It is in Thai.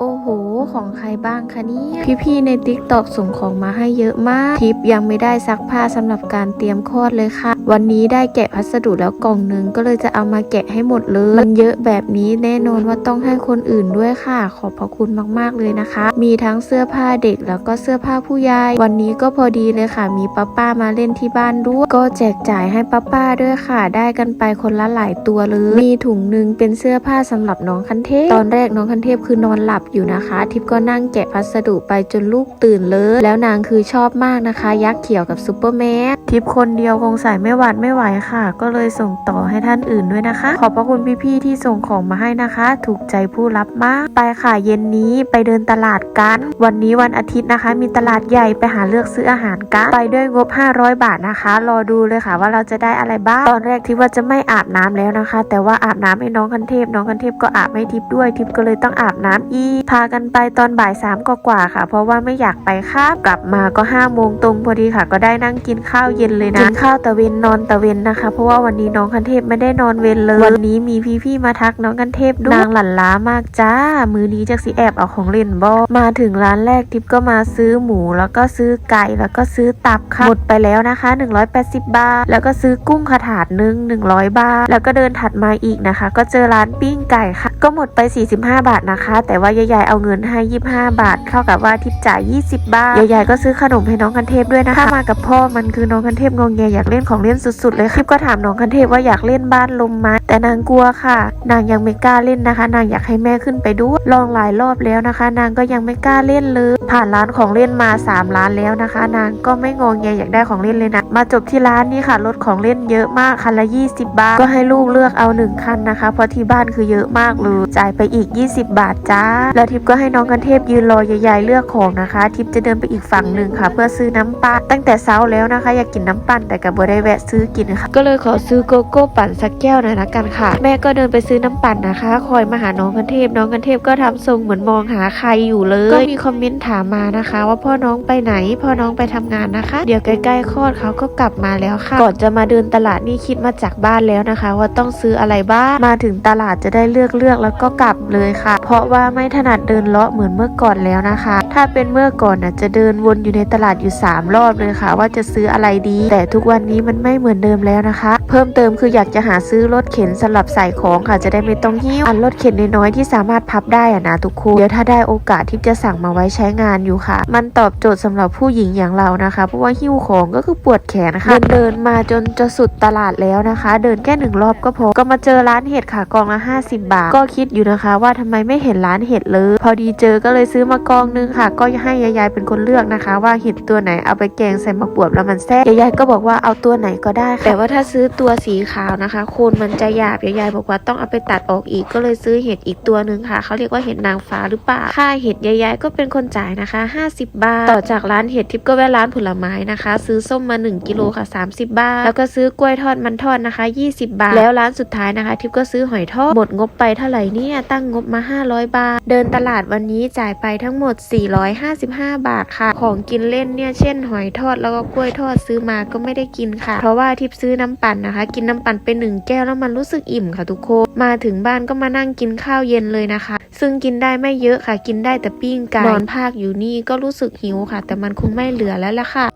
โอ้โห ของใครบ้างคะเนี่ย พี่ๆในติ๊กตอกส่งของมาให้เยอะมาก ทิปยังไม่ได้ซักผ้าสำหรับการเตรียมคลอดเลยค่ะ วันนี้ได้แกะพัสดุแล้วกล่องหนึงก็เลยจะเอามาแกะให้หมดเลย มันเยอะแบบนี้แน่นอนว่าต้องให้คนอื่นด้วยค่ะ ขอบพระคุณมากๆเลยนะคะ มีทั้งเสื้อผ้าเด็กแล้วก็เสื้อผ้าผู้ใหญ่ วันนี้ก็พอดีเลยค่ะ มีป้าป้ามาเล่นที่บ้านด้วย ก็แจกจ่ายให้ป้าป้าด้วยค่ะ ได้กันไปคนละหลายตัวเลย มีถุงหนึ่งเป็นเสื้อผ้าสำหรับน้องคันเทพ ตอนแรกน้องคันเทพคือนอนหลับอยู่นะคะ ทิพย์ก็นั่งแกะพัสดุไปจนลูกตื่นเลย แล้วนางคือชอบมากนะคะ ยักษ์เขียวกับซูเปอร์แมนทิพย์คนเดียวคงใส่ไม่หวาดไม่ไหวค่ะ ก็เลยส่งต่อให้ท่านอื่นด้วยนะคะ ขอบพระคุณพี่ๆที่ส่งของมาให้นะคะ ถูกใจผู้รับมาก ไปค่ะเย็นนี้ไปเดินตลาดกัน วันนี้วันอาทิตย์นะคะ มีตลาดใหญ่ไปหาเลือกซื้ออาหารกันไปด้วยงบ 500 บาทนะคะ รอดูเลยค่ะว่าเราจะได้อะไรบ้างตอนแรกทิพย์ว่าจะไม่อาบน้ำแล้วนะคะ แต่ว่าอาบน้ำให้น้องคันเทพน้องคันเทพก็อาบไม่ทิพย์ด้วยทิพย์ก็เลยต้องอาบน้ำอีกพากันไปตอนบ่ายสามกว่าค่ะ เพราะว่าไม่อยากไปคาบกลับมาก็5้าโมงตรงพอดีค่ะ ก็ได้นั่งกินข้าวเย็นเลยนะกินข้าวตะเวนนอนตะเวนนะคะ เพราะว่าวันนี้น้องคันเทพไม่ได้นอนเวนเลย วันนี้มีพี่ๆมาทักน้องคันเทพด้วยนางหลั่นล้ามากจ้า มือนี้จากสิแอบเอาของเล่นบอมาถึงร้านแรกทิพย์ก็มาซื้อหมู แล้วก็ซื้อไก่แล้วก็ซื้อตับค่ะหมดไปแล้วนะคะ 180 บาท แล้วก็ซื้อกุ้งขาถาดหนึ่ง100 บาท แล้วก็เดินถัดมาอีกนะคะ ก็เจอร้านปิ้งไก่ค่ะ ก็หมดไป 45 บาทนะคะ แต่ว่ายายเอาเงินให้ 25 บาท เท่ากับว่าทิพย์จ่าย 20 บาท ยายๆก็ซื้อขนมให้น้องคันเทพด้วยนะคะถ้ามากับพ่อมันคือน้องคันเทพงงแงอยากเล่นของเล่นสุดๆเลยทิพย์ก็ถามน้องคันเทพว่าอยากเล่นบ้านลมไหมแต่นางกลัวค่ะ นางยังไม่กล้าเล่นนะคะ นางอยากให้แม่ขึ้นไปด้วยลองหลายรอบแล้วนะคะ นางก็ยังไม่กล้าเล่นเลยผ่านร้านของเล่นมา 3 ร้านแล้วนะคะ นางก็ไม่งงแงอยากได้ของเล่นเลยนะมาจบที่ร้านนี้ค่ะรถของเล่นเยอะมากคันละ 20 บาท ก็ให้ลูกเลือกเอา1คันนะคะ เพราะที่บ้านคือเยอะมากเลยจ่ายไปอีก 20 บาทจ้าแล้วทิพย์ก็ให้น้องกันเทพยืนรอยายๆเลือกของนะคะ ทิพย์จะเดินไปอีกฝั่งหนึ่งค่ะ เพื่อซื้อน้ำปั่นตั้งแต่เช้าแล้วนะคะ อยากกินน้ำปั่นแต่กับบัได้แวะซื้อกินค่ะ ก็เลยขอซื้อโกโก้ปั่นสักแก้วหน่อยละกันค่ะ แม่ก็เดินไปซื้อน้ำปั่นนะคะ คอยมาหาน้องกันเทพ น้องกันเทพก็ทำทรงเหมือนมองหาใครอยู่เลย ก็มีคอมเมนต์ถามมานะคะ ว่าพ่อน้องไปไหน พ่อน้องไปทำงานนะคะ เดี๋ยวใกล้ๆคลอดเขาก็กลับมาแล้วค่ะ ก่อนจะมาเดินตลาดนี่คิดมาจากบ้านแล้วนะคะ ว่าต้องซื้ออะไรบ้าง มาถึงตลาดจะได้เลือกเลือกแล้วก็กลับเลยค่ะ เพราะว่าไม่ถนัดเดินเลาะเหมือนเมื่อก่อนแล้วนะคะ ถ้าเป็นเมื่อก่อนน่ะจะเดินวนอยู่ในตลาดอยู่ 3 รอบเลยค่ะ ว่าจะซื้ออะไรดี แต่ทุกวันนี้มันไม่เหมือนเดิมแล้วนะคะ เพิ่มเติมคืออยากจะหาซื้อรถเข็นสำหรับใส่ของค่ะจะได้ไม่ต้องหิ้วอันรถเข็นน้อยๆที่สามารถพับได้อะนะทุกคนเดี๋ยวถ้าได้โอกาสที่จะสั่งมาไว้ใช้งานอยู่ค่ะ มันตอบโจทย์สำหรับผู้หญิงอย่างเรานะคะ เพราะว่าหิ้วของก็คือปวดแขนค่ะเดินเดินมาจนจะสุดตลาดแล้วนะคะ เดินแค่หนึ่งรอบก็พอก็มาเจอร้านเห็ดค่ะกองละ50 บาท ก็คิดอยู่นะคะ ว่าทำไมไม่เห็นร้านเห็ดเลย พอดีเจอก็เลยซื้อมากองนึงค่ะ ก็ให้ยายๆเป็นคนเลือกนะคะ ว่าเห็ดตัวไหนเอาไปแกงใส่มะบวบแล้วมันแซ่บยายๆก็บอกว่าเอาตัวไหนก็ได้ค่ะแต่ว่าถ้าซื้อตัวสีขาวนะคะโคนมันจะหยาบยายๆบอกว่าต้องเอาไปตัดออกอีกก็เลยซื้อเห็ดอีกตัวหนึ่งค่ะเขาเรียกว่าเห็ดนางฟ้าหรือเปล่าค่าเห็ดยายๆก็เป็นคนจ่ายนะคะ 50 บาท ต่อจากร้านเห็ดทิพย์ก็แวะร้านผลไม้นะคะ ซื้อส้มมา 1กิโลค่ะ 30 บาท แล้วก็ซื้อกล้วยทอดมันทอดนะคะ 20 บาท แล้วร้านสุดท้ายนะคะ ทิพย์ก็ซื้อหอยทอดหมดงบไปเท่าไหร่เนี่ยตั้งงบมา 500 บาทเดิินตลาดวันนี้จ่ายไปทั้งหมด 455 บาทค่ะ ของกินเล่นเนี่ย เช่น หอยทอดแล้วก็กล้วยทอดซื้อมาก็ไม่ได้กินค่ะ เพราะว่าทิพซื้อน้ำปั่นนะคะ กินน้ำปั่นไปหนึ่งแก้วแล้วมันรู้สึกอิ่มค่ะทุกคน มาถึงบ้านก็มานั่งกินข้าวเย็นเลยนะคะ ซึ่งกินได้ไม่เยอะค่ะ กินได้แต่ปิ้งไก่นอนภาคอยู่นี่ก็รู้สึกหิวค่ะ แต่มันคงไม่เหลือแล้วล่ะค่ะ